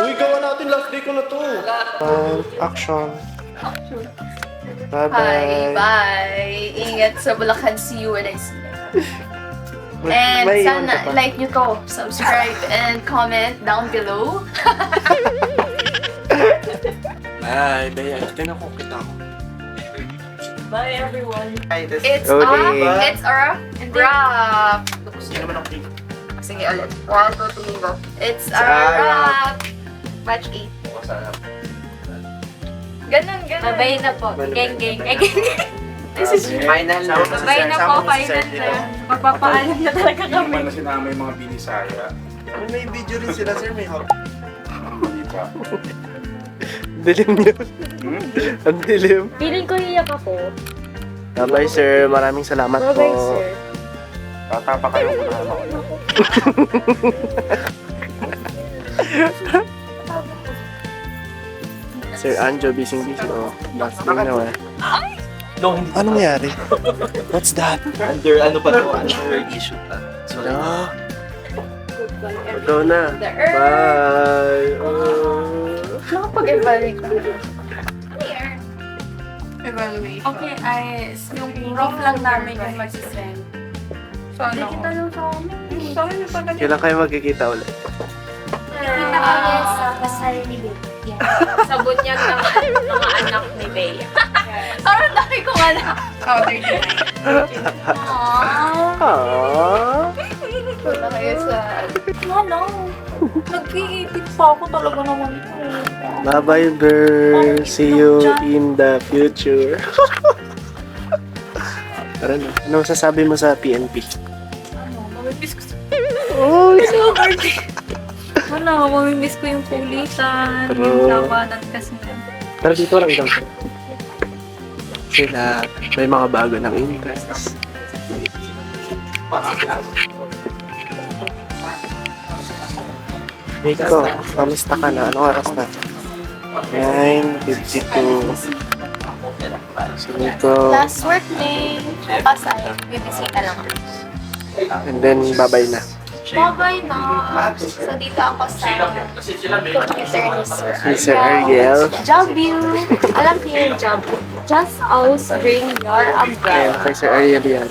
Uy, gawa natin last day ko na to. Um, action. Bye-bye. bye! Ingat sa Bulacan. See you when I see you. And May iwan sana pa. like nyo to, subscribe, and comment down below. Bye, Bea. Tingnan ko kita ko. Bye everyone. Ay, this It's Okay. a, it's a wrap. Sige ulit. One, two, three, go. It's a wrap. Match 8. Ganun, ganun. Babay na po. Geng, geng. Eh, geng. This is Final na. Babay na po. Final na. Magpapaalam na talaga Hindi kami. pa na sinama yung mga binisaya. May video rin sila, sir. May hawk. Hindi pa. Dilim yun. Hmm? Ang dilim. Feeling ko iyak ako. Bye-bye, sir. Maraming salamat po. sir. Bata pa kayo kung ano ko. Sir Anjo, bising-bising. Oh, last day naman. Anong nangyari? What's that? Under ano pa to? Under issue pa. So, Hello? Ikaw na. Bye. Oh. Nakapag-evaluate ko. Okay, ayos. Yung rough lang namin yung magsisend. Hindi kita lang sa amin. Kailan kayo magkikita ulit? Kita kami sa kasal ni Bea. Sa bunyag ng mga anak ni Bea. Parang dami kong anak. Aww. Aww. Wala kayo sa... Ano? Nag-iipit pa ako talaga naman. Bye-bye, Ber. See you in the future. Tara na. Ano masasabi mo sa PNP? Oh, Wala, mamimiss ko yung kulitan, True. yung labanan kasi. Pero dito lang isang sila may mga bago ng interest. Nico, kamusta ka na? Anong oras na? 9.52. Si Nico. Last work day. Bukas ay bibisita lang. And then, babay na. Bye-bye na. So, dito ako sa Sir Si Sir Ariel. Job you. Alam niyo yung job. Just always bring your Ayan, umbrella. kay Sir Ariel yan.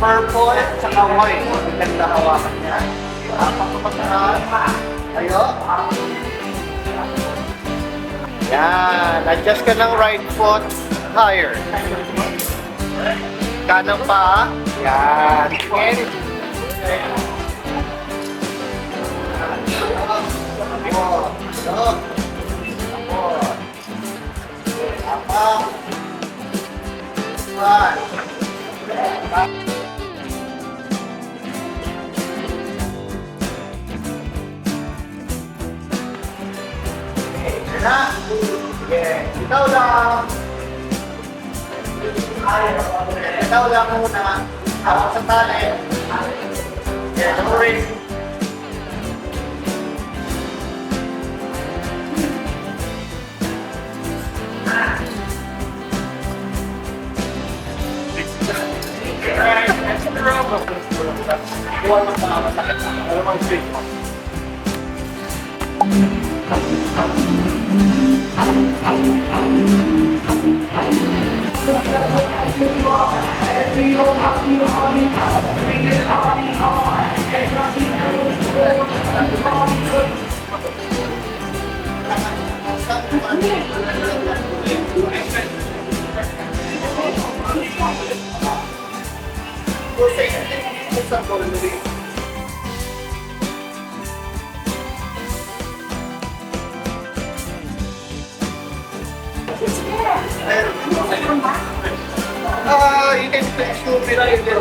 purple at saka white. Maganda hawakan niya. Papapatahan. Ayo. Yan. Adjust ka ng right foot higher. Kanang pa. Yan. One. Yan na. Sige, ikaw lang. Ay, ikaw lang muna. Ako sa talent. Yeah, no worries. Buwan ng mga masakit. Alam ang straight. We'll see. It's. Ah, you can to like the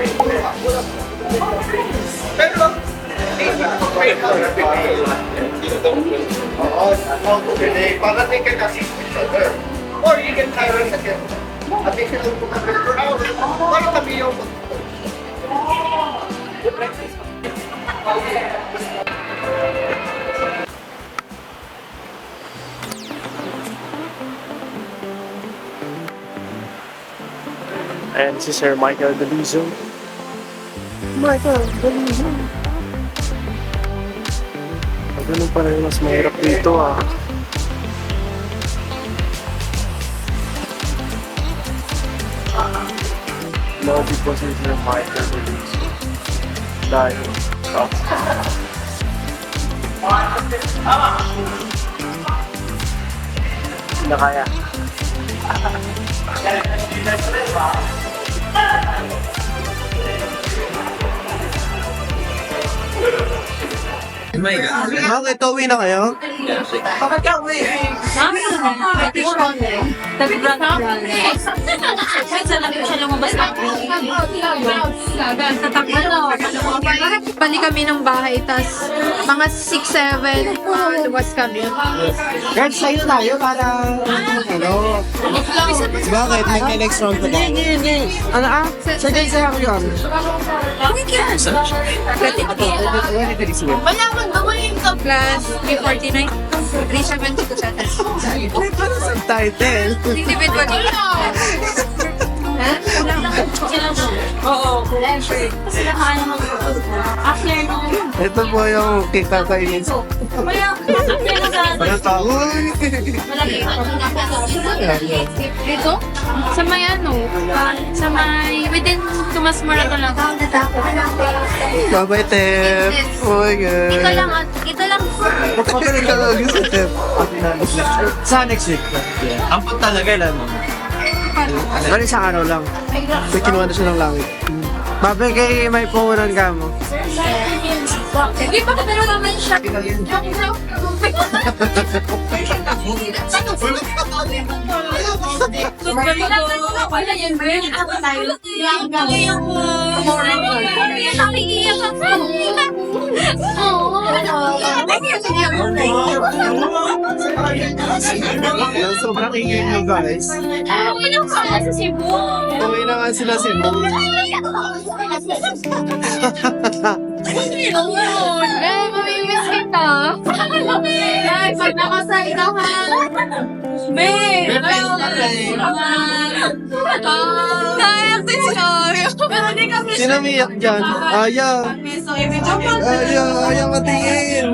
Pero, hindi ko pwede Oo, okay. Parating ka kasi Or you can hire us again. Additional 200 per hour. Para kami yung And si Sir Michael Delizo. Michael Delizo. Ah, ganun pa rin mas mahirap dito ah. Lobby po si Sir Michael Delizo. Dahil. Na kaya. Bakit? Uwi na kayo? Bakit ka uwi? Bali kami ng bahay, tas mga 6-7, uh, luwas kami. Guys, sa'yo tayo para ano? Bakit? May next round pa tayo. Hindi, hindi. Ano ah? Sa guys, sa'yo ako yun. Wala akong gawin ko. Plus, 349, 372 sa May para sa title. Individual. Oo. Ito po yung kikakainin. Ano to? Dito? Sa may ano? Sa may... Within Tomas Morato lang. Bye-bye, Tep. Oh my God. Ito lang. ah, Ito lang. Magpapagaling ka lang sa Tep. Sa next week. Ampun talaga, ilan mo? Ano isang araw lang? May kinuha na siya ng langit. Babe, kay may puhunan ka mo. Hindi pa pero naman siya. Wala Sobrang ingay nyo, guys. sa Cebu. Uwi na nga sila si Mo. Eh, mamimiss kita. Ay, pag nakasay ka ha. Be! Kayak din siya. Pero di kami Sino umiyak dyan? Aya. Aya, aya matingin.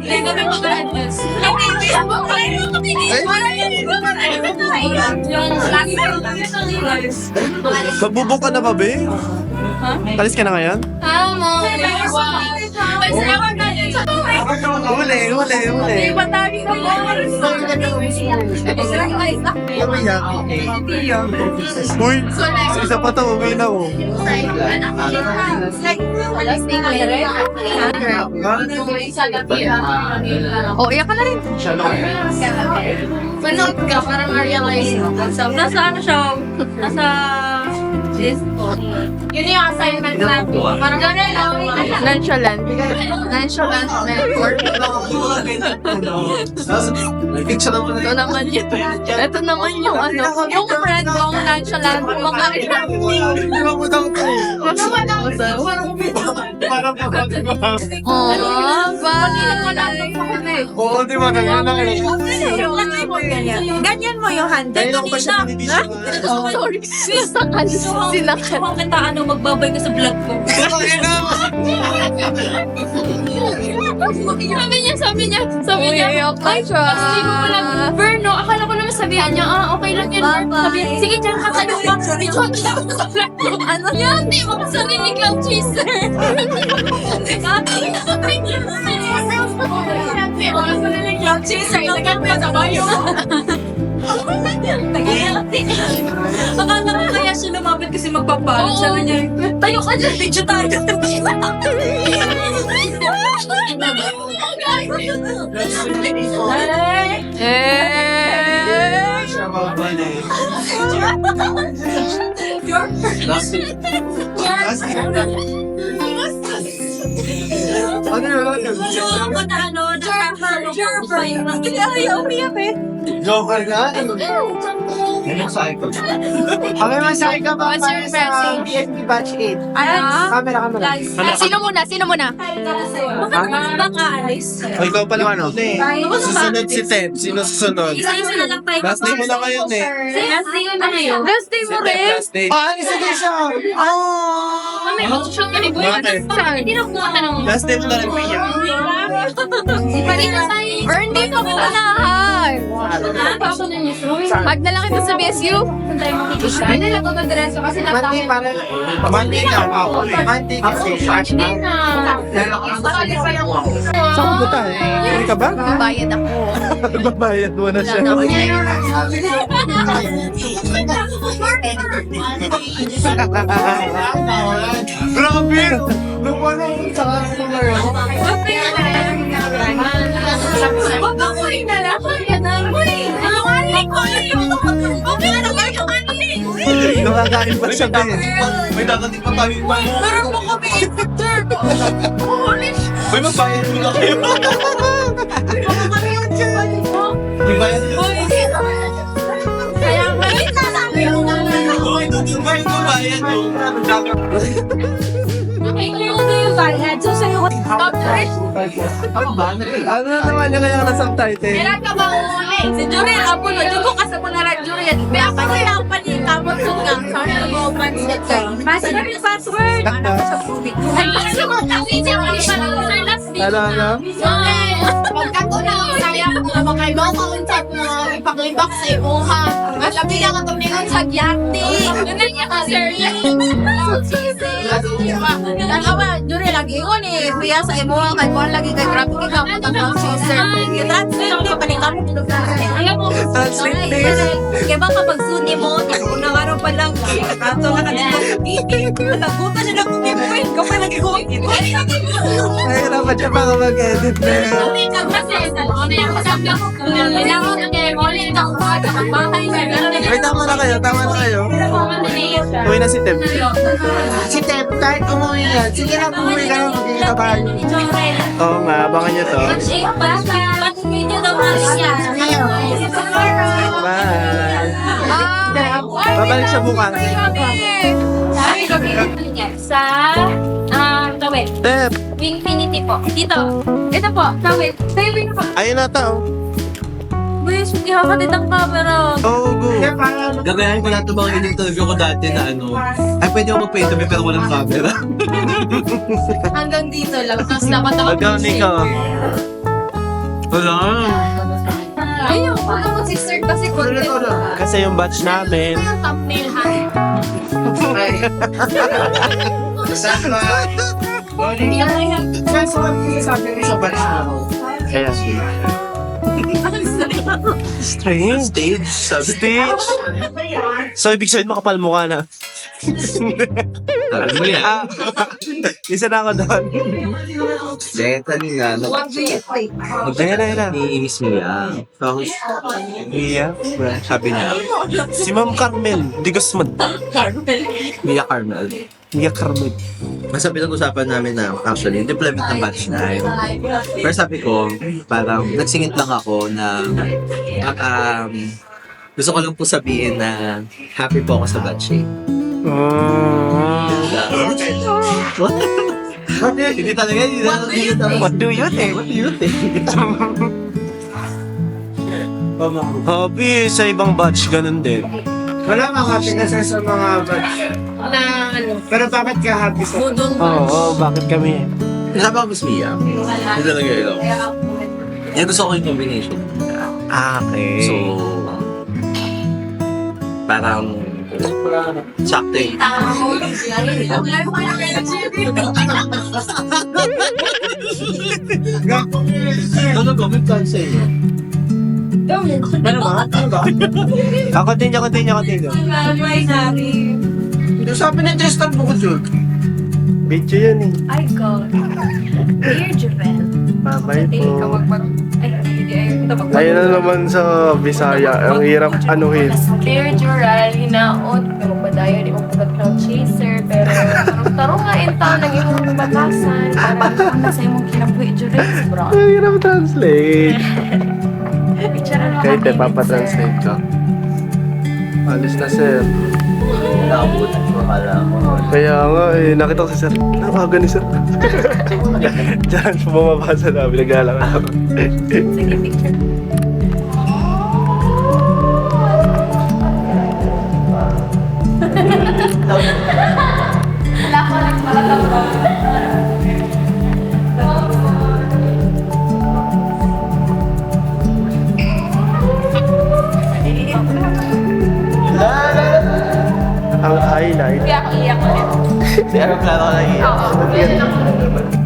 Hindi kami mag-address. Hindi, Magbubok ka na ba, be? Alis ka na ngayon? Tama. Huli, huli, huli. Patagi ka mo. Umiyak. Uy, isa pa to, uwi na oh. Oh, iyak ka na rin. Manood ka para ma-realize mo. Nasa ano siya? Nasa... Yun yung assignment natin. Parang gano'n lang. Nonchalant. Nonchalant mentor. Picture naman Ito naman yun. Ito naman yung ano. Yung friend kong nonchalant. Mga mo Oh, bye. Oo, di ba? Ganyan na eh. Ganyan mo yung handle. Dahil ako pa siya binibisyo. Sorry. Sinakan. Sinakan. Bakit ano, magbabay ka sa vlog ko? Sabi niya, sabi niya, sabi niya, ay, Sabi ko pala, Bern, no, akala ko naman sabihan niya, ah, okay lang yun, Bern. Sabi niya, sige, dyan ka tayo ka. Medyo ako sa flat ko. Ano yan? Hindi mo sarili lang, chaser. Chaser, lagyan mo sa bayo. Akala ko kaya siya lumapit kasi magpapalit. Oo. Sabi niya, tayo ka dyan, video tayo. Ay, Eh. Last week. Ano? Ano yun? Ako na ano, ko sa iyo. Ayaw, umiyak eh. Joker ka? Ano sa icon? Okay, masakay ka ba What's your para sa message? BSP Batch 8? Ah, Camera, camera. sino muna? Sino muna? Bakit baka alis? O, ikaw pala ano? eh. Susunod si Ted. Sino susunod? Isa-isa na lang tayo. Last day mo na ngayon eh. Last day mo na yun. Last day mo rin. Last day. Ah, ano sa siya? Oh! May option ka ni Boy. Bakit? Hindi na pumunta ng... Last day mo na rin, Pia. Or hindi pa punahan. Pag na lang kita sa BSU. Hindi na tutudreso kasi Monday para... Monday na ako. Monday kasi. Hindi na. Saan ko eh? Hindi ka ba? Bayad ako. Babayad mo na siya. Grabe! Nung wala yung sa ngayon. Nakakain ba siya din? May dadating pa tayo. Meron mo kami picture. Holy shit. Uy, magbayad mo na kayo. Magbayad mo. Kaya balik na sabi ko nga Uy, tutubay ko bayad mo. So sa'yo ko. Ano ba? Ano naman yung kaya na subtitle? Kailan ka ba uli? Si Juriel, apo na. Diyo ko kasi mo na rin Juriel. May ako na lang pa ni Kamot sa gang. Sana mo translate kayo. Password yung password. Ano ba sa public? Ay, kasi mo kasi siya ko pa lang sa last day. Ano, ano? Pagkatuna ko sayang mga makay mo kaunsa mo ipaglibak sa imuha. At labi na ka tumingon sa gyati. Ano niya ka sir? Dalawa, Juriel, lagi ko ni Kuya sa imo kay mo lagi kay grabe kay Kamot ang mga sister. I-translate ko pa ni Kamot. Alam mo, Translate. Kaya ba kapag pa lang, kato na kanina. Naguta siya na kung ibuhin ka pa ko. Nahirapan siya baka mag-edit na yun. Ay, tama na kayo, tama na kayo. Uwi na si Tem. Si Tep, kahit umuwi yan, sige na umuwi ka na magkikita tayo. Oo nga, abangan niyo to. Bye. Babalik siya bukas. Sa um, Tawid. Tep, Wingfinity po. Dito. Ito po, Tawid. Tayo wing po. ayun na to. Wish, hindi ako katid ang camera. Oh, go. Gagayahin ko lahat ng mga in-interview ko dati na ano, ay pwede ako magpa-interview pero walang camera. Hanggang dito lang. Tapos dapat ako. Hanggang ikaw. Wala. Ayun, huwag ka mag-sister kasi content ka. Kasi yung batch namin, Yung thumbnail ha. Saan ba? Hindi ako yung Saan sa batch mo? kaya Strange. Stage. Sabi. Stage. So, ibig sabihin makapal mukha na. Mo yan. Ah, isa na ako doon. Deta ni ano. Ayan na, ayan na. Ni Miss Mia. Tapos, Mia. sabi niya, Si Ma'am Carmel. Di Guzman. Mia Carmel. Mia Carmel. Basta pinag-usapan namin na actually, yung deployment ng batch na yun. Pero sabi ko, parang nagsingit lang ako na um, gusto ko lang po sabihin na happy po ako sa batch eh. Oh. What? Hindi talaga, hindi talaga. Hindi talaga. What do you think? What do you think? Hobby, sa ibang batch, ganun din. Wala mga happiness sa mga batch. Na ano, Pero bakit ka happy sa... budong Oo, oh, bakit kami? Kasama ko Miss Mia. Hindi talaga yun. Yan gusto ko yung combination. Ah, okay. So, parang sakto eh. Ano comment ka sa inyo? Ano ba? Ano ba? Ah, continue, continue, continue. Sabi ni Tristan Bukudjul. Video yun eh. Ay, God. Dear Hindi ka po. Ay, hindi. ay, Ayun na naman sa Bisaya. Ang hirap anuhin. Clear Jural, hinaot, pero madayo di mo pagka cloud chaser, pero tarong nga in town ng imong batasan, para kung sa imong kinabuhi Jural, bro. Ang hirap translate. Kahit eh, papatranslate ko. Alis na, sir. Kaya nga, eh, nakita ko si sir. Nawagan ni sir. Diyan, bumaba sa labi. Nagalang ako. Sige, picture. iiyak ulit. Sa aeroplano ka lang iiyak. Oo, ganun ako.